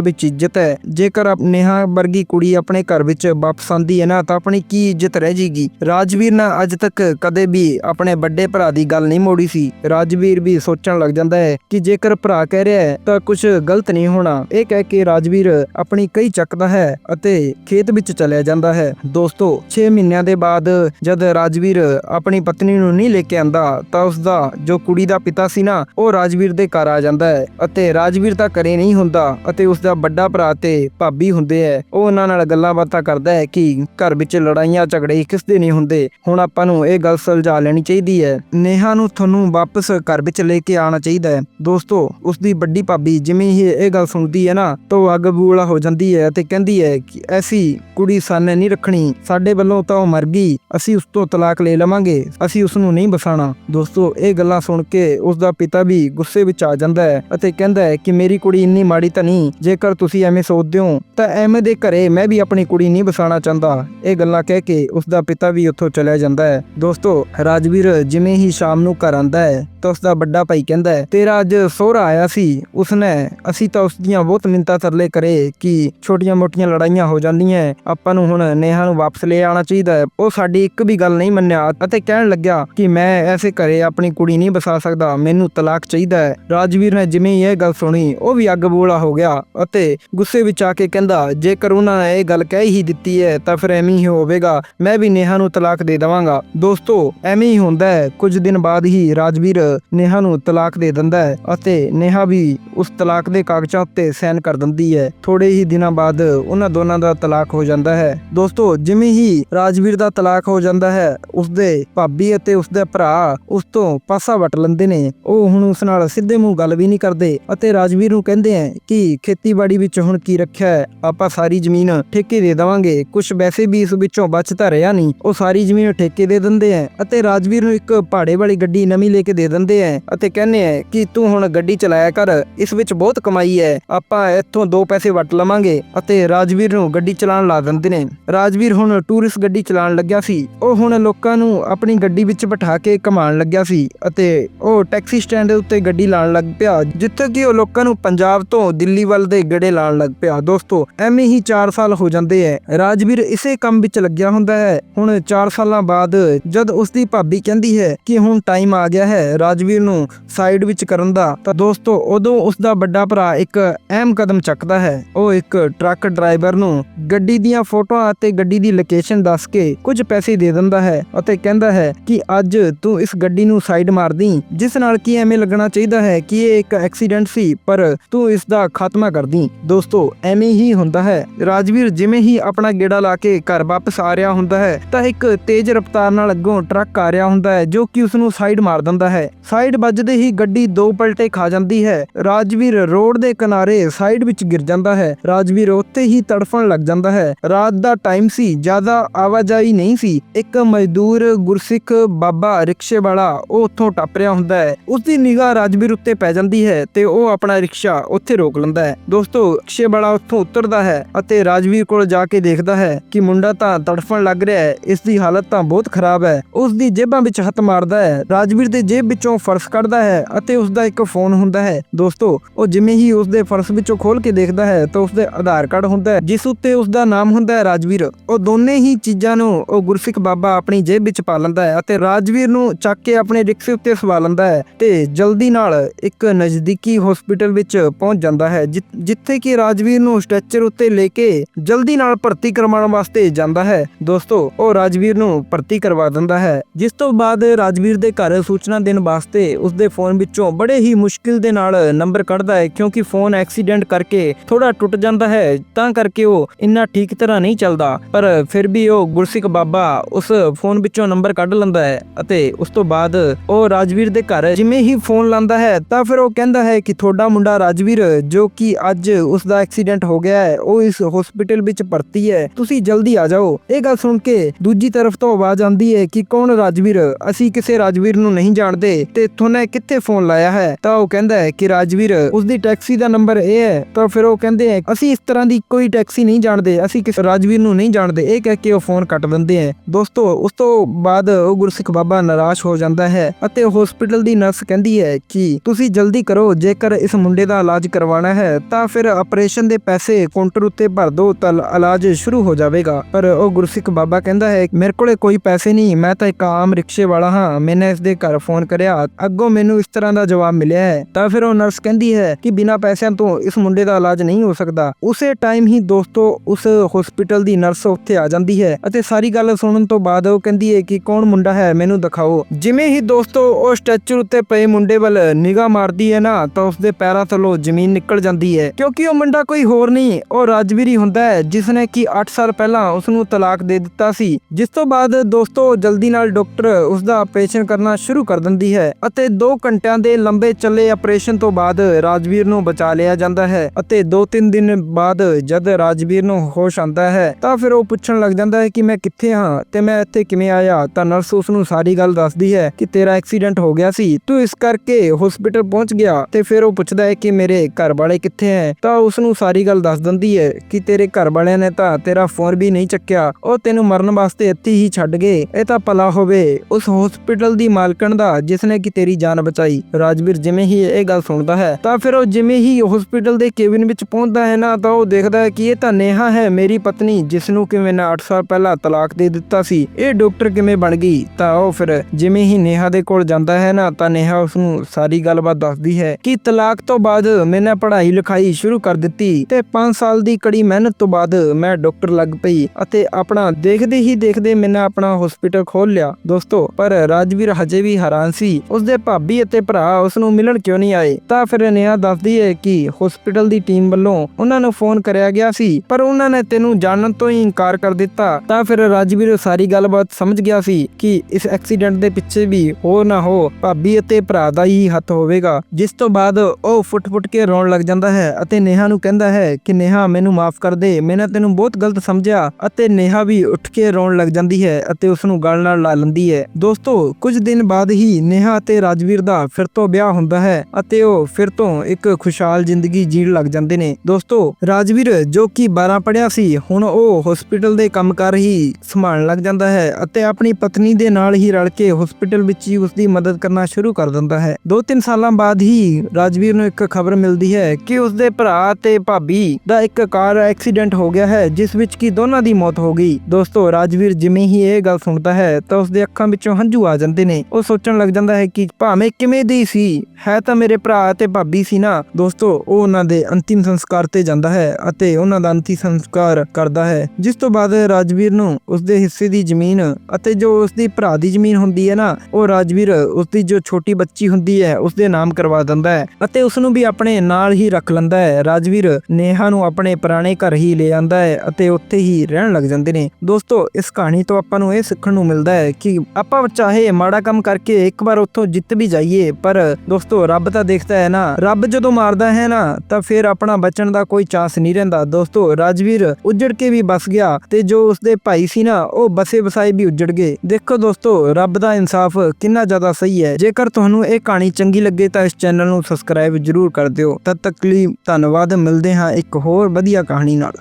ਵਿੱਚ ਇੱਜ਼ਤ ਹੈ। ਜੇਕਰ ਨੇਹਾ ਵਰਗੀ ਕੁੜੀ ਆਪਣੇ ਘਰ ਵਿੱਚ ਵਾਪਸ ਆਂਦੀ ਹੈ ਨਾ, ਤਾਂ ਆਪਣੀ ਕੀ ਇੱਜ਼ਤ ਰਹਿ ਜੇਗੀ? ਰਾਜਵੀਰ ਨੇ ਅੱਜ ਤੱਕ ਕਦੇ ਵੀ ਆਪਣੇ ਵੱਡੇ ਭਰਾ ਦੀ ਗੱਲ ਨਹੀਂ ਮੋੜੀ ਸੀ। ਰਾਜਵੀਰ ਵੀ ਸੋਚਣ ਲੱਗ ਜਾਂਦਾ ਹੈ ਕਿ ਜੇਕਰ ਭਰਾ ਕਹਿ ਰਿਹਾ ਹੈ, ਤਾਂ ਕੁਝ ਗਲਤ ਨਹੀਂ ਹੋਣਾ। ਇਹ ਕਹਿ ਕੇ ਰਾਜਵੀਰ ਆਪਣੀ ਕਈ ਚੱਕਦਾ ਹੈ ਅਤੇ ਖੇਤ ਵਿੱਚ ਚਲਿਆ ਜਾਂਦਾ ਹੈ। ਦੋਸਤੋ 6 ਮਹੀਨਿਆਂ ਦੇ ਬਾਅਦ ਜਦ ਰਾਜਵੀਰ ਆਪਣੀ ਪਤਨੀ ਨੂੰ ਨਹੀਂ ਲੈ ਕੇ ਆਂਦਾ, ਤਾਂ ਉਸ ਦਾ ਜੋ ਕੁੜੀ ਦਾ ਪਿਤਾ ਸੀ ਨਾ, ਉਹ ਰਾਜਵੀਰ ਦੇ ਘਰ ਆ ਜਾਂਦਾ ਹੈ ਅਤੇ ਰਾਜਵੀਰ ਤਾਂ ਘਰੇ ਨਹੀਂ ਹੁੰਦਾ ਅਤੇ ਉਸ ਦਾ ਵੱਡਾ ਭਰਾ ਤੇ ਭਾਬੀ ਹੁੰਦੇ ਹੈ। ਉਹ ਉਹਨਾਂ ਨਾਲ ਗੱਲਾਂ ਬਾਤਾਂ ਕਰਦਾ ਹੈ ਕਿ ਘਰ ਵਿੱਚ ਲੜਾਈਆਂ ਝਗੜੇ ਕਿਸ ਦੇ ਨਹੀਂ ਹੁੰਦੇ। ਹੁਣ ਆਪਾਂ ਨੂੰ ਇਹ ਗੱਲ ਸੁਲਝਾ ਲੈਣੀ ਚਾਹੀਦੀ ਹੈ। ਨੇਹਾ ਨੂੰ ਤੁਹਾਨੂੰ ਵਾਪਸ ਘਰ ਵਿੱਚ ਲੈ ਕੇ ਆਉਣਾ ਚਾਹੀਦਾ ਹੈ। ਦੋਸਤੋ ਉਸ ਦੀ ਵੱਡੀ ਭਾਬੀ ਜਿਵੇਂ ਹੀ ਇਹ ਗੱਲ ਸੁਣਦੀ ਹੈ ਨਾ, ਤਾਂ ਉਹ ਅੱਗ ਬੂਲਾ ਹੋ ਜਾਂਦੀ ਹੈ ਅਤੇ ਕਹਿੰਦੀ ਹੈ ਕਿ ਐਸੀ ਕੁੜੀ ਸਾਨੇ ਨਹੀਂ ਰੱਖਣੀ। ਸਾਡੇ ਵੱਲੋਂ ਤਾਂ ਉਹ ਮਰ ਗਈ। ਅਸੀਂ ਉਸ ਤੋਂ ਤਲਾਕ ਲੈ ਲਵਾਂਗੇ। ਅਸੀਂ ਉਸ ਨੂੰ ਨਹੀਂ ਬਸਾਣਾ ਦੋਸਤੋ, ਇਹ ਗੱਲਾਂ ਸੁਣ ਕੇ ਉਸ ਦਾ ਪਿਤਾ ਵੀ ਗੁੱਸੇ ਵਿੱਚ ਆ ਜਾਂਦਾ ਹੈ ਅਤੇ ਕਹਿੰਦਾ ਹੈ ਕਿ ਮੇਰੀ ਕੁੜੀ ਇੰਨੀ ਮਾੜੀ ਤਾਂ ਨਹੀਂ। ਜੇਕਰ ਤੁਸੀਂ ਐਵੇਂ ਸੋਚਦੇ ਹੋ, ਤਾਂ ਐਵੇਂ ਦੇ ਘਰੇ ਮੈਂ ਵੀ ਆਪਣੀ ਕੁੜੀ ਨਹੀਂ ਬਸਾਣਾ ਚਾਹੁੰਦਾ। ਇਹ ਗੱਲਾਂ ਕਹਿ ਕੇ ਉਸ ਦਾ ਪਿਤਾ ਵੀ ਉੱਥੋਂ ਚਲਿਆ ਜਾਂਦਾ ਹੈ। ਦੋਸਤੋ, ਰਾਜਵੀਰ ਜਿਵੇਂ ਹੀ ਸ਼ਾਮ ਨੂੰ ਘਰ ਆਂਦਾ ਹੈ, ਤਾਂ ਉਸ ਦਾ ਵੱਡਾ ਭਾਈ ਕਹਿੰਦਾ ਹੈ, ਤੇਰਾ ਅੱਜ ਸੋਹਰਾ ਆਇਆ ਸੀ। ਉਸਨੇ, ਅਸੀਂ ਤਾਂ ਉਸ ਦੀਆਂ ਬਹੁਤ ਮਿੰਤਾ ਤਰਲੇ ਕਰੇ ਕਿ ਛੋਟੀਆਂ-ਮੋਟੀਆਂ ਲੜਾਈਆਂ ਹੋ ਜਾਂਦੀਆਂ ਆਪਾਂ ਨੂੰ ਹੁਣ ਨੇਹਾ ਨੂੰ ਵਾਪਸ ਲੈ ਆਉਣਾ ਚਾਹੀਦਾ ਹੈ। ਉਹ ਸਾਡੀ ਇੱਕ ਵੀ ਗੱਲ ਨਹੀਂ ਮੰਨਿਆ ਅਤੇ ਕਹਿਣ ਲੱਗਿਆ ਕਿ ਮੈਂ ਐਸੇ ਘਰੇ ਆਪਣੀ ਕੁੜੀ ਨਹੀਂ ਬਸਾ ਸਕਦਾ। ਮੈਨੂੰ ਤਲਾਕ ਚਾਹੀਦਾ ਹੈ। ਰਾਜਵੀਰ ਨੇ ਜਿਵੇਂ ਇਹ ਗੱਲ ਸੁਣੀ, ਉਹ ਵੀ ਅੱਗ ਬੋਲਾ ਹੋ ਗਿਆ ਅਤੇ ਗੁੱਸੇ ਵਿੱਚ ਆ ਕੇ ਕਹਿੰਦਾ, ਜੇਕਰ ਉਹਨਾਂ ਨੇ ਇਹ ਗੱਲ ਕਹਿ ਹੀ ਦਿੱਤੀ ਹੈ, ਤਾਂ ਫਿਰ ਐਵੇਂ ਹੀ ਹੋਵੇਗਾ। ਮੈਂ ਵੀ ਨੇਹਾ ਨੂੰ ਤਲਾਕ ਦੇ ਦੇਵਾਂਗਾ। ਦੋਸਤੋ, ਐਵੇਂ ਹੀ ਹੁੰਦਾ ਹੈ। ਕੁਝ ਦਿਨ ਬਾਅਦ ਹੀ ਰਾਜਵੀਰ ਨੇਹਾ ਨੂੰ ਤਲਾਕ ਦੇ ਦਿੰਦਾ ਹੈ ਅਤੇ ਨੇਹਾ ਵੀ ਉਸ ਤਲਾਕ ਦੇ ਕਾਗਜ਼ਾਂ ਉੱਤੇ ਸਾਈਨ ਕਰ ਦਿੰਦੀ ਹੈ। ਥੋੜੇ ਹੀ ਦਿਨਾਂ ਬਾਅਦ ਉਹਨਾਂ ਦੋਨਾਂ ਦਾ ਤਲਾਕ ਹੋ ਜਾਂਦਾ ਹੈ। ਦੋਸਤੋ, ਜਿਵੇਂ ਹੀ ਰਾਜਵੀਰ ਦਾ ਤਲਾਕ ਹੋ ਜਾਂਦਾ ਹੈ, ਉਸਦੇ ਭਾਬੀ ਅਤੇ ਉਸਦਾ ਭਰਾ ਉਸ ਤੋਂ ਪਾਸਾ ਵਟ ਲੈਂਦੇ ਨੇ। ਉਹ ਹੁਣ ਉਸ ਨਾਲ ਸਿੱਧੇ ਮੂੰਹ ਗੱਲ ਵੀ ਨਹੀਂ ਕਰਦੇ ਅਤੇ ਰਾਜਵੀਰ ਨੂੰ ਕਹਿੰਦੇ ਆ ਕਿ ਖੇਤੀਬਾੜੀ ਵਿੱਚ ਹੁਣ ਕੀ ਰੱਖਿਆ ਹੈ, ਆਪਾਂ ਸਾਰੀ ਜ਼ਮੀਨ ਠੇਕੇ ਦੇ ਦੇਵਾਂਗੇ। ਕੁਝ ਵੈਸੇ ਵੀ ਇਸ ਵਿੱਚੋਂ ਬਚਤਾ ਰਿਹਾ ਨਹੀਂ। ਉਹ ਸਾਰੀ ਜ਼ਮੀਨ ਠੇਕੇ ਦੇ ਦਿੰਦੇ ਆ ਅਤੇ ਰਾਜਵੀਰ ਨੂੰ ਇੱਕ ਪਹਾੜੇ ਵਾਲੀ ਗੱਡੀ ਨਵੀਂ ਲੈ ਕੇ ਦੇ ਦਿੰਦੇ ਆ ਅਤੇ ਕਹਿੰਦੇ ਆ ਕਿ ਤੂੰ ਹੁਣ ਗੱਡੀ ਚਲਾਇਆ ਕਰ, ਇਸ ਵਿੱਚ ਬਹੁਤ ਕਮਾਈ ਹੈ। ਆਪਾਂ ਇੱਥੋਂ ਦੋ ਪੈਸੇ ਵਟ ਲਵਾਂਗੇ ਅਤੇ ਰਾਜਵੀਰ ਨੂੰ ਗੱਡੀ ਚਲਾਉਣ ਲਾ ਦਿੰਦੇ ਨੇ। ਰਾਜਵੀਰ ਹੁਣ ਟੂਰਿਸਟ ਗੱਡੀ ਚਲਾਉਣ ਲੱਗਿਆ ਸੀ। ਉਹ ਹੁਣ ਲੋਕਾਂ ਨੂੰ ਆਪਣੀ ਗੱਡੀ ਵਿੱਚ ਬਿਠਾ ਕੇ ਕਮਾਉਣ ਲੱਗਿਆ ਸੀ ਅਤੇ ਉਹ ਟੈਕਸੀ ਸਟੈਂਡ ਦੇ ਉੱਤੇ ਗੱਡੀ ਲਾਉਣ ਲੱਗ ਪਿਆ, ਜਿੱਥੇ ਕਿ ਉਹ ਲੋਕਾਂ ਨੂੰ ਪੰਜਾਬ ਤੋਂ ਦਿੱਲੀ ਵੱਲ ਦੇ ਗੜੇ ਲਾਉਣ ਲੱਗ ਪਿਆ। ਦੋਸਤੋ, ਐਵੇਂ ਹੀ 4 ਸਾਲ ਹੋ ਜਾਂਦੇ ਐ। ਰਾਜਵੀਰ ਇਸੇ ਕੰਮ ਵਿੱਚ ਲੱਗਿਆ ਹੁੰਦਾ ਹੈ। ਹੁਣ 4 ਸਾਲਾਂ ਬਾਅਦ ਜਦ ਉਸ ਦੀ ਭਾਬੀ ਕਹਿੰਦੀ ਹੈ ਕਿ ਹੁਣ ਟਾਈਮ ਆ ਗਿਆ ਹੈ ਰਾਜਵੀਰ ਨੂੰ ਸਾਈਡ ਵਿੱਚ ਕਰਨ ਦਾ, ਤਾਂ ਦੋਸਤੋ, ਉਦੋਂ ਉਸ ਦਾ ਵੱਡਾ ਭਰਾ ਇੱਕ ਅਹਿਮ ਕਦਮ ਚੱਕਦਾ ਹੈ। ਉਹ ਇੱਕ ਟਰੱਕ ਡਰਾਈਵਰ ਨੂੰ ਗੱਡੀ ਦੀਆਂ ਫੋਟੋਆਂ ਅਤੇ ਗੱਡੀ ਦੀ ਲੋਕੇਸ਼ਨ ਦੱਸ ਕੇ ਕੁਝ ਪੈਸੇ ਦੇ ਦਿੰਦਾ ਹੈ ਅਤੇ ਕਹਿੰਦਾ ਹੈ ਕਿ ਅੱਜ ਤੂੰ ਇਸ ਗੱਡੀ ਨੂੰ ਸਾਈਡ ਮਾਰ ਦੀ ਜਿਸ ਨਾਲ ਕੀ ਐਵੇਂ ਲੱਗਣਾ ਚਾਹੀਦਾ ਹੈ ਕਿ ਇਹ ਇੱਕ ਐਕਸੀਡੈਂਟ ਸੀ, ਪਰ ਤੂੰ ਇਸ ਦਾ ਖਾਤਮਾ ਕਰ ਦੀ ਦੋਸਤੋ, ਐਵੇਂ ਹੀ ਹੁੰਦਾ ਹੈ। ਰਾਜਵੀਰ ਜਿਵੇਂ ਹੀ ਆਪਣਾ ਗੇੜਾ ਲਾ ਕੇ ਘਰ ਵਾਪਸ ਆ ਰਿਹਾ ਹੁੰਦਾ ਹੈ, ਤਾਂ ਇੱਕ ਤੇਜ਼ ਰਫ਼ਤਾਰ ਨਾਲ ਅੱਗੋਂ ਟਰੱਕ ਆ ਰਿਹਾ ਹੁੰਦਾ ਹੈ, ਜੋ ਕਿ ਉਸ ਨੂੰ ਸਾਈਡ ਮਾਰ ਦਿੰਦਾ ਹੈ। ਸਾਈਡ ਵੱਜਦੇ ਹੀ ਗੱਡੀ ਦੋ ਪਲਟੇ ਖਾ ਜਾਂਦੀ ਹੈ। ਰਾਜਵੀਰ ਰੋਡ ਦੇ ਕਿਨਾਰੇ ਸਾਈਡ ਵਿੱਚ ਗਿਰ ਜਾਂਦਾ ਹੈ। ਰਾਜਵੀਰ ਉੱਥੇ ਹੀ ਤੜਫਣ ਲੱਗ ਜਾਂਦਾ ਹੈ। ਰਾਤ ਦਾ ਟਾਈਮ ਸੀ, ਜ਼ਿਆਦਾ ਆਵਾਜਾਈ ਨਹੀਂ ਸੀ। ਇੱਕ ਮਜ਼ਦੂਰ ਗੁਰਸਿੱਖ ਬਾਬਾ ਰਿਕਸ਼ੇ ਵਾਲਾ ਉਹ ਉੱਥੋਂ ਟੱਪ ਰਿਹਾ ਹੁੰਦਾ ਹੈ। ਉਸ ਦੀ ਨਿਗਾਹ ਰਾਜਵੀਰ ਉੱਤੇ ਪੈ ਜਾਂਦੀ ਹੈ ਤੇ ਉਹ ਆਪਣਾ ਰਿਕਸ਼ਾ ਉੱਥੇ ਰੋਕ ਲੈਂਦਾ ਹੈ। ਦੋਸਤੋ, ਰਿਕਸ਼ੇ ਵਾਲਾ ਉੱਥੋਂ ਉਤਰਦਾ ਹੈ ਅਤੇ ਰਾਜਵੀਰ ਕੋਲ ਜਾ ਕੇ ਦੇਖਦਾ ਹੈ ਕਿ ਮੁੰਡਾ ਤਾਂ ਤੜਫਣ ਲੱਗ ਰਿਹਾ ਹੈ। ਇਸ ਦੀ ਹਾਲਤ ਤਾਂ ਬਹੁਤ ਖਰਾਬ ਹੈ। ਉਸ ਦੀ ਜੇਬਾਂ ਵਿੱਚ ਹੱਥ ਮਾਰਦਾ ਹੈ। ਰਾਜਵੀਰ ਦੇ ਜੇਬ ਵਿੱਚੋਂ ਫਰਸ ਕੱਢਦਾ ਹੈ ਅਤੇ ਉਸ ਦਾ ਇੱਕ ਫੋਨ ਹੁੰਦਾ ਹੈ। ਦੋਸਤੋ, ਉਹ ਜਿਵੇਂ ਹੀ ਉਸ ਦੇ ਫਰਸ ਵਿੱਚੋਂ ਖੋਲ ਕੇ ਦੇਖਦਾ ਹੈ ਤਾਂ ਉਸ ਦੇ ਆਧਾਰ ਕਾਰਡ ਹੁੰਦਾ ਹੈ, ਜਿਸ ਉੱਤੇ ਉਸ ਦਾ ਨਾਮ ਹੁੰਦਾ ਹੈ ਰਾਜਵੀਰ। ਉਹ ਦੋਨੇ ਹੀ ਚੀਜ਼ਾਂ ਨੂੰ ਉਹ ਗੁਰਸਿੱਖ ਬਾਬਾ ਆਪਣੀ ਜੇਬ ਵਿੱਚ ਪਾ ਲੈਂਦਾ ਹੈ ਅਤੇ ਰਾਜਵੀਰ ਨੂੰ ਚੱਕ ਕੇ ਆਪਣੇ ਰਿਕਸ਼ੇ ਉੱਤੇ ਸਵਾ ਲੈਂਦਾ ਹੈ ਤੇ ਜਲਦੀ ਨਾਲ ਇੱਕ ਨਜ਼ਦੀਕੀ ਹਸਪੀਟਲ ਵਿੱਚ ਪਹੁੰਚ ਜਾਂਦਾ ਹੈ ਜਿੱਥੇ ਕਿ ਰਾਜਵੀਰ ਨੂੰ ਸਟ੍ਰੈਚਰ ਉੱਤੇ ਲੈ ਕੇ ਜਲਦੀ ਨਾਲ ਭਰਤੀ ਕਰਵਾਉਣ ਵਾਸਤੇ ਜਾਂਦਾ ਹੈ। ਦੋਸਤੋ, ਉਹ ਰਾਜਵੀਰ ਨੂੰ ਭਰਤੀ ਕਰਵਾ ਦਿੰਦਾ ਹੈ। ਜਿਸ ਤੋਂ ਬਾਅਦ ਰਾਜਵੀਰ ਦੇ ਘਰ ਸੂਚਨਾ ਦੇਣ ਵਾਸਤੇ ਉਸ ਦੇ ਫੋਨ ਵਿੱਚੋਂ ਬੜੇ ਹੀ ਮੁਸ਼ਕਿਲ ਦੇ ਨਾਲ ਨੰਬਰ ਕੱਢਦਾ ਹੈ, ਕਿਉਂਕਿ ਫੋਨ ਐਕਸੀਡੈਂਟ ਕਰਕੇ ਥੋੜਾ ਟੁੱਟ ਜਾਂਦਾ ਹੈ, ਤਾਂ ਕਰਕੇ ਉਹ ਇੰਨਾ ਠੀਕ ਤਰ੍ਹਾਂ ਨਹੀਂ ਚੱਲਦਾ। ਪਰ ਫਿਰ ਵੀ ਉਹ ਗੁਰਸਿੱਖ ਬਾਬਾ ਉਸ ਫੋਨ ਵਿੱਚੋਂ ਨੰਬਰ ਕੱਢ ਲੈਂਦਾ ਹੈ ਅਤੇ ਉਸ ਤੋਂ ਬਾਅਦ ਉਹ ਰਾਜਵੀਰ ਦੇ ਘਰ ਜਿਵੇਂ ਹੀ ਫੋਨ ਲਾਉਂਦਾ ਹੈ, ਤਾਂ ਫਿਰ ਉਹ ਕਹਿੰਦਾ ਹੈ ਕਿ ਤੁਹਾਡਾ ਮੁੰਡਾ ਰਾਜਵੀਰ, ਜੋ ਕਿ ਅੱਜ ਉਸ ਦਾ ਐਕਸੀਡੈਂਟ ਹੋ ਗਿਆ ਹੈ, ਉਹ ਇਸ ਹਸਪੀਟਲ ਵਿੱਚ ਭਰਤੀ ਹੈ। ਤੁਸੀਂ ਜਲਦੀ ਆ ਜਾਓ। ਇਹ ਗੱਲ ਸੁਣ ਕੇ ਦੂਜੀ ਤਰਫ ਤੋਂ ਆਵਾਜ਼ ਆਉਂਦੀ ਹੈ ਕਿ ਕੌਣ ਰਾਜਵੀਰ? ਅਸੀਂ ਕਿਸੇ ਰਾਜਵੀਰ ਨੂੰ ਨਹੀਂ ਜਾਣਦੇ ਤੇ ਤੁਹਾਨੂੰ ਕਿੱਥੇ ਫੋਨ ਲਾਇਆ ਹੈ? ਤਾਂ ਉਹ ਕਹਿੰਦਾ ਹੈ ਕਿ ਰਾਜਵੀਰ ਉਸ ਦੀ ਟੈਕਸੀ ਦਾ ਨੰਬਰ ਇਹ ਹੈ, ਤਾਂ ਫਿਰ ਉਹ ਕਹਿੰਦੇ ਹੈ ਅਸੀਂ ਇਸ ਤਰ੍ਹਾਂ ਦੀ ਕੋਈ ਟੈਕਸੀ ਨਹੀਂ ਜਾਣਦੇ, ਅਸੀਂ ਕਿਸੇ ਰਾਜਵੀਰ ਨੂੰ ਨਹੀਂ ਜਾਣਦੇ। ਇਹ ਕਹਿ ਕੇ ਉਹ ਫੋਨ ਕੱਟ ਦਿੰਦੇ ਹੈ ਦੋਸਤੋ, ਉਸ ਤੋਂ ਬਾਅਦ ਉਹ ਗੁਰਸਿੱਖ ਬਾਬਾ ਨਿਰਾਸ਼ ਹੋ ਜਾਂਦਾ ਹੈ ਅਤੇ ਹਸਪੀਟਲ ਦੀ ਨਰਸ ਕਹਿੰਦੀ ਹੈ ਕਿ ਤੁਸੀਂ ਜਲਦੀ ਕਰੋ, ਜੇਕਰ ਇਸ ਮੁੰਡੇ ਦਾ ਇਲਾਜ ਕਰਵਾਉਣਾ ਹੈ, ਤਾਂ ਫਿਰ ਆਪਰੇਸ਼ਨ ਦੇ ਪੈਸੇ ਕਾਊਂਟਰ ਉੱਤੇ ਭਰ ਦਿਓ, ਤਾਂ ਇਲਾਜ ਸ਼ੁਰੂ ਹੋ ਜਾਵੇਗਾ। ਪਰ ਉਹ ਗੁਰਸਿੱਖ ਬਾਬਾ ਕਹਿੰਦਾ ਹੈ, ਮੇਰੇ ਕੋਲੇ ਕੋਈ ਪੈਸੇ ਨਹੀਂ, ਮੈਂ ਤਾਂ ਇੱਕ ਆਮ ਰਿਕਸ਼ੇ ਵਾਲਾ ਹਾਂ, ਮੈਨੇ ਇਸ ਦੇ ਘਰ ਫੋਨ ਕਰਿਆ। ਅੱਗੋਂ ਮੈਨੂੰ ਇਸ ਤਰ੍ਹਾਂ ਦਾ ਜਵਾਬ ਮਿਲਿਆ ਹੈ। ਤਾਂ ਫਿਰ ਉਹ ਨਰਸ ਕਹਿੰਦੀ ਹੈ ਕਿ ਬਿਨਾਂ ਪੈਸਿਆਂ ਤੋਂ ਇਸ ਮੁੰਡੇ ਦਾ ਇਲਾਜ ਨਹੀਂ ਹੋ ਸਕਦਾ। ਉਸੇ ਟਾਈਮ ਹੀ ਦੋਸਤੋ ਉਸ ਹਸਪੀਟਲ ਦੀ ਨਰਸ ਉੱਥੇ ਆ ਜਾਂਦੀ ਹੈ ਅਤੇ ਸਾਰੀ ਗੱਲ ਸੁਣਨ ਤੋਂ ਬਾਅਦ ਉਹ ਕਹਿੰਦੀ ਹੈ ਕਿ ਕੌਣ ਮੁੰਡਾ ਹੈ, ਮੈਨੂੰ ਦਿਖਾਓ। ਜਿਵੇਂ ਹੀ ਦੋਸਤੋ ਉਹ ਸਟੈਚੂ ਉੱਤੇ ਪਏ ਮੁੰਡੇ ਵੱਲ ਨਿਗਾਹ ਮਾਰਦੀ ਹੈ ਨਾ, ਤਾਂ ਉਸ ਦੇ ਪੈਰਾਂ ਥੱਲੋਂ ਜ਼ਮੀਨ ਨਿਕਲ ਜਾਂਦੀ ਹੈ। ਕਿਉਂਕਿ ਉਹ ਮੁੰਡਾ ਕੋਈ ਹੋਰ ਨਹੀਂ, ਉਹ ਰਾਜਵੀਰ ਹੀ ਹੁੰਦਾ ਹੈ ਜਿਸ ਨੇ ਕਿ 8 ਸਾਲ ਪਹਿਲਾਂ ਉਸ ਨੂੰ ਤਲਾਕ ਦੇ ਦਿੱਤਾ ਸੀ। ਜਿਸ ਤੋਂ ਬਾਅਦ ਦੋਸਤੋ ਜਲਦੀ ਨਾਲ ਡਾਕਟਰ ਉਸ ਦਾ ਆਪਰੇਸ਼ਨ ਕਰਨਾ ਸ਼ੁਰੂ ਕਰ ਦਿੰਦੀ ਹੈ ਅਤੇ 2 ਘੰਟਿਆਂ ਦੇ ਲੰਬੇ ਚੱਲੇ ਆਪਰੇਸ਼ਨ ਤੋਂ ਬਾਅਦ ਰਾਜਵੀਰ ਨੂੰ ਬਚਾ ਲਿਆ ਜਾਂਦਾ ਹੈ ਅਤੇ 2-3 ਦਿਨ ਬਾਅਦ ਜਦ ਰਾਜਵੀਰ ਨੂੰ ਹੋਸ਼ ਆਉਂਦਾ ਹੈ, ਤਾਂ ਫਿਰ ਉਹ ਪੁੱਛਣ ਲੱਗ ਜਾਂਦਾ ਹੈ ਕਿ ਮੈਂ ਕਿੱਥੇ ਹਾਂ ਤੇ ਮੈਂ ਇੱਥੇ ਕਿਵੇਂ ਆਇਆ। ਤਾਂ ਨਰਸ ਉਸ ਨੂੰ ਸਾਰੀ ਗੱਲ ਦੱਸਦੀ ਹੈ ਕਿ ਤੇਰਾ ਐਕਸੀਡੈਂਟ ਹੋ ਗਿਆ ਸੀ। ਤੂੰ ਇਸ ਕਰਕੇ ਹਸਪੀਟਲ ਪਹੁੰਚ ਗਿਆ ਤੇ ਫਿਰ ਉਹ ਪੁੱਛਦਾ ਹੈ ਕਿ ਮੇਰੇ ਘਰ ਵਾਲੇ ਕਿੱਥੇ ਹੈ। ਤਾਂ ਉਸ ਨੂੰ ਸਾਰੀ ਗੱਲ ਦੱਸ ਦਿੰਦੀ ਹੈ ਕਿ ਤੇਰੇ ਘਰ ਵਾਲਿਆਂ ਨੇ ਤਾਂ ਤੇਰਾ ਫੋਨ ਵੀ ਨਹੀਂ ਚੱਕਿਆ। ਉਹ ਤੈਨੂੰ ਮਰਨ ਵਾਸਤੇ ਇੱਥੇ ਹੀ ਛੱਡ ਗਏ। ਇਹ ਤਾਂ ਭਲਾ ਹੋਵੇ, ਉਸ ਹਸਪੀਟਲ ਦੀ ਮਾਲਕਣ ਦਾ ਜਿਸ ਨੇ ਕਿ ਤੇਰੀ ਜਾਨ ਬਚਾਈ। ਰਾਜਵੀਰ ਜਿਵੇਂ ਹੀ ਇਹ ਗੱਲ ਸੁਣਦਾ ਹੈ, ਤਾਂ ਫਿਰ ਉਹ ਜਿਵੇਂ ਹੀ ਹਸਪੀਟਲ ਦੇ ਕੇਬਿਨ ਵਿੱਚ ਪਹੁੰਚਦਾ ਹੈ ਨਾ, ਤਾਂ ਉਹ ਦੇਖਦਾ ਹੈ ਕਿ ਇਹ ਤਾਂ ਨੇਹਾ ਹੈ, ਮੇਰੀ ਪਤਨੀ ਜਿਸ ਨੂੰ ਕਿ ਮੈਨੇ 8 ਸਾਲ ਪਹਿਲਾਂ ਤਲਾਕ ਦੇ ਦਿੱਤਾ ਸੀ। ਇਹ ਡਾਕਟਰ ਕਿਵੇਂ ਬਣ ਗਈ? ਤਾਂ ਉਹ ਫਿਰ ਜਿਵੇਂ ਹੀ ਨੇਹਾ ਦੇ ਕੋਲ ਜਾਂਦਾ ਹੈ ਨਾ, ਤਾਂ ਨੇਹਾ ਉਸ ਨੂੰ ਸਾਰੀ ਗੱਲਬਾਤ ਦੱਸਦੀ ਹੈ ਕਿ ਤਲਾਕ ਤੋਂ ਬਾਅਦ ਮੈਨੇ ਪੜ੍ਹਾਈ ਲਿਖਾਈ ਸ਼ੁਰੂ ਕਰ ਦਿੱਤੀ ਤੇ 5 ਸਾਲ ਦੀ ਕੜੀ ਮਿਹਨਤ ਤੋਂ ਬਾਅਦ ਮੈਂ ਡਾਕਟਰ ਲੱਗ ਪਈ ਅਤੇ ਆਪਣਾ ਦੇਖਦੇ ਹੀ ਦੇਖਦੇ ਮੈਨੇ ਆਪਣਾ ਹਸਪੀਟਲ ਖੋਲ ਲਿਆ। ਦੋਸਤੋ, ਪਰ ਰਾਜਵੀਰ ਹਜੇ ਵੀ ਹੈਰਾਨ ਸੀ। ਉਸਦੇ ਭਾਬੀ ਅਤੇ ਭਰਾ ਉਸ ਨੂੰ ਮਿਲਣ ਕਿਉਂ ਨਹੀਂ ਆਏ? ਤਾਂ ਫਿਰ ਨੇਹਾ ਦੱਸਦੀ ਹੈ ਕਿ ਹਸਪੀਟਲ ਦੀ ਟੀਮ ਵੱਲੋਂ ਉਹਨਾਂ ਨੂੰ ਫੋਨ ਕਰਿਆ ਗਿਆ ਸੀ, ਪਰ ਉਹਨਾਂ ਨੇ ਤੈਨੂੰ ਜਾਣਨ ਤੋਂ ਹੀ ਇਨਕਾਰ ਕਰ ਦਿੱਤਾ। ਤਾਂ ਫਿਰ ਰਾਜਵੀਰ ਸਾਰੀ ਗੱਲਬਾਤ ਸਮਝ ਗਿਆ ਸੀ ਕਿ ਇਸ ਐਕਸੀਡੈਂਟ ਦੇ ਪਿੱਛੇ ਵੀ ਹੋ ਨਾ ਹੋ, ਭਾਬੀ ਅਤੇ ਭਰਾ ਦਾ ਹੀ ਹੱਥ ਹੋਵੇਗਾ, ਜਿਸ ਤੋਂ ਬਾਅਦ ਉਹ ਫੁੱਟ-ਫੁੱਟ ਕੇ ਰੋਣ ਲੱਗ ਜਾਂਦਾ ਹੈ ਅਤੇ ਨੇਹਾ ਨੂੰ ਕਹਿੰਦਾ ਹੈ ਕਿ ਨੇਹਾ ਮੈਨੂੰ ਮਾਫ ਕਰ ਦੇ ਮੈਨੇ ਤੈਨੂੰ ਬਹੁਤ ਗਲਤ ਸਮਝਿਆ ਅਤੇ ਨੇਹਾ ਵੀ ਉੱਠ ਕੇ ਰੋਣ ਲੱਗ ਜਾਂਦੀ ਹੈ ਅਤੇ ਉਸ ਨੂੰ ਗਲ ਨਾਲ ਲਾ ਲੈਂਦੀ ਹੈ। ਦੋਸਤੋ, ਕੁਝ ਦਿਨ ਬਾਅਦ ਹੀ ਨੇਹਾ ਅਤੇ ਰਾਜਵੀਰ ਦਾ ਫਿਰ ਤੋਂ ਵਿਆਹ ਹੁੰਦਾ ਹੈ ਅਤੇ ਉਹ ਫਿਰ ਤੋਂ ਇੱਕ ਖੁਸ਼ਹਾਲ ਜ਼ਿੰਦਗੀ ਜੀਣ ਲੱਗ ਜਾਂਦੇ ਨੇ। ਦੋਸਤੋ, ਰਾਜਵੀਰ ਜੋ ਕਿ 12 ਪੜਿਆ ਸੀ, ਹੁਣ ਉਹ ਹਸਪੀਟਲ ਦੇ ਕੰਮਕਾਰ ਹੀ ਸੰਭਾਲਣ ਲੱਗ ਜਾਂਦਾ ਹੈ ਅਤੇ ਆਪਣੀ ਪਤਨੀ ਦੇ ਨਾਲ ਹੀ ਰਲ ਕੇ ਹਸਪੀਟਲ ਵਿੱਚ ਹੀ ਉਸ ਦੀ ਮਦਦ ਕਰਨਾ ਸ਼ੁਰੂ ਕਰ ਦਿੰਦਾ ਹੈ। 2-3 ਸਾਲਾਂ ਬਾਅਦ ਹੀ ਰਾਜਵੀਰ ਨੂੰ ਇੱਕ ਖਬਰ ਮਿਲਦੀ ਹੈ ਕਿ ਉਸ ਦੇ ਭਰਾ ਤੇ ਭਾਬੀ ਦਾ ਇੱਕ ਕਾਰ ਐਕਸੀਡੈਂਟ ਹੋ ਗਿਆ ਹੈ, ਜਿਸ ਵਿੱਚ ਕਿ ਦੋਨਾਂ ਦੀ ਮੌਤ ਹੋ ਗਈ। ਦੋਸਤੋ, ਰਾਜਵੀਰ ਜਿਵੇਂ ਹੀ ਇਹ ਗੱਲ ਸੁਣਦਾ ਹੈ, ਤਾਂ ਉਸ ਦੇ ਅੱਖਾਂ ਵਿੱਚੋਂ ਹੰਝੂ ਆ ਜਾਂਦੇ ਨੇ। ਉਹ ਸੋਚਣ ਲੱਗ ਜਾਂਦਾ ਹੈ ਕਿ ਭਾਵੇਂ ਕਿਵੇਂ ਦੀ ਸੀ, ਹੈ ਤਾਂ ਮੇਰੇ ਭਰਾ ਤੇ ਭਾਬੀ ਸੀ ਨਾ। ਦੋਸਤੋ, ਉਹ ਉਹਨਾਂ ਦੇ ਅੰਤਿਮ ਸੰਸਕਾਰ ਤੇ ਜਾਂਦਾ ਹੈ ਅਤੇ ਉਹਨਾਂ ਦਾ ਅੰਤਿਮ ਸੰਸਕਾਰ ਕਰਦਾ ਹੈ। ਜਿਸ ਤੋਂ ਬਾਅਦ ਰਾਜਵੀਰ ਨੂੰ ਉਸ ਹਿੱਸੇ ਦੀ ਜ਼ਮੀਨ ਅਤੇ ਜੋ ਉਸ ਭਰਾ ਦੀ ਜ਼ਮੀਨ ਹੁੰਦੀ ਹੈ ਨਾ, ਉਹ ਰਾਜਵੀਰ ਉਸ ਜੋ ਛੋਟੀ ਬੱਚੀ ਹੁੰਦੀ ਹੈ ਉਸ ਨਾਮ ਕਰਵਾ ਦਿੰਦਾ ਹੈ ਅਤੇ ਉਸ ਨੂੰ ਵੀ ਆਪਣੇ ਨਾਲ ਹੀ ਰੱਖ ਲੈਂਦਾ ਹੈ। ਰਾਜਵੀਰ ਨੇਹਾ ਨੂੰ ਆਪਣੇ ਪੁਰਾਣੇ ਘਰ ਹੀ ਲੈ ਜਾਂਦਾ ਹੈ ਅਤੇ ਉੱਥੇ ਹੀ ਰਹਿਣ ਲੱਗ ਜਾਂਦੇ ਨੇ। ਦੋਸਤੋ, ਇਸ ਕਹਾਣੀ ਤੋਂ ਆਪਾਂ ਨੂੰ ਇਹ ਸਿੱਖਣ ਨੂੰ ਮਿਲਦਾ ਹੈ ਕਿ ਆਪਾਂ ਚਾਹੇ ਮਾੜਾ ਕੰਮ ਕਰਕੇ ਇੱਕ ਵਾਰ ਉੱਥੋਂ ਜਿੱਤ ਵੀ ਜਾਈਏ, ਪਰ ਦੋਸਤੋ, ਰੱਬ ਤਾਂ ਦੇਖਦਾ ਹੈ ਨਾ, ਰੱਬ ਜਦੋਂ ਮਾਰਦਾ ਹੈ ਨਾ, ਤਾਂ ਫਿਰ ਆਪਣਾ ਬਚਣ ਦਾ ਕੋਈ ਚਾਂਸ ਨਹੀਂ ਰਹਿੰਦਾ। ਦੋਸਤੋ, ਰਾਜਵੀਰ ਉੱਜੜ ਕੇ ਵੀ ਬਸ ਗਿਆ ਤੇ ਜੋ ਉਸਦੇ ਭਾਈ ਸੀ ਨਾ, ਉਹ ਬਸੇ ਬਸਾਏ ਵੀ ਉੱਜੜ ਗਏ। ਦੇਖੋ ਦੋਸਤੋ, ਰੱਬ ਦਾ ਇਨਸਾਫ ਕਿੰਨਾ ਜ਼ਿਆਦਾ ਸਹੀ ਹੈ। ਜੇਕਰ ਤੁਹਾਨੂੰ ਇਹ ਕਹਾਣੀ ਚੰਗੀ ਲੱਗੇ ਤਾਂ ਇਸ ਚੈਨਲ ਨੂੰ ਸਬਸਕ੍ਰਾਈਬ ਜਰੂਰ ਕਰ ਦਿਓ। ਤਦ ਤੱਕ ਲਈ ਧੰਨਵਾਦ। ਮਿਲਦੇ ਹਾਂ ਇੱਕ ਹੋਰ ਵਧੀਆ ਕਹਾਣੀ ਨਾਲ।